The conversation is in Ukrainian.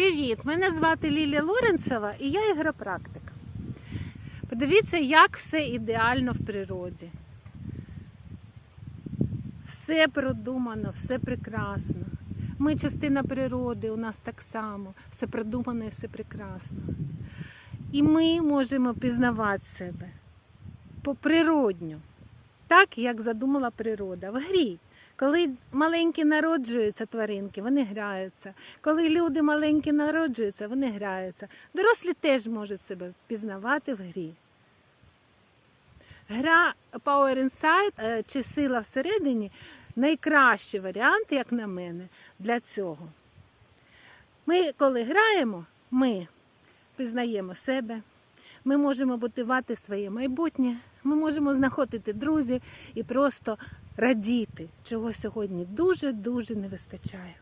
Привіт! Мене звати Лілія Лоренцева і я ігропрактик. Подивіться, як все ідеально в природі. Все продумано, все прекрасно. Ми частина природи, у нас так само. Все продумано і все прекрасно. І ми можемо пізнавати себе поприродньо, так, як задумала природа, в грі. Коли маленькі народжуються тваринки, вони граються. Коли люди маленькі народжуються, вони граються. Дорослі теж можуть себе пізнавати в грі. Гра Power Inside е, чи сила всередині найкращий варіант, як на мене, для цього. Ми, коли граємо, ми пізнаємо себе, ми можемо будувати своє майбутнє, ми можемо знаходити друзів і просто радіти, чого сьогодні дуже-дуже не вистачає.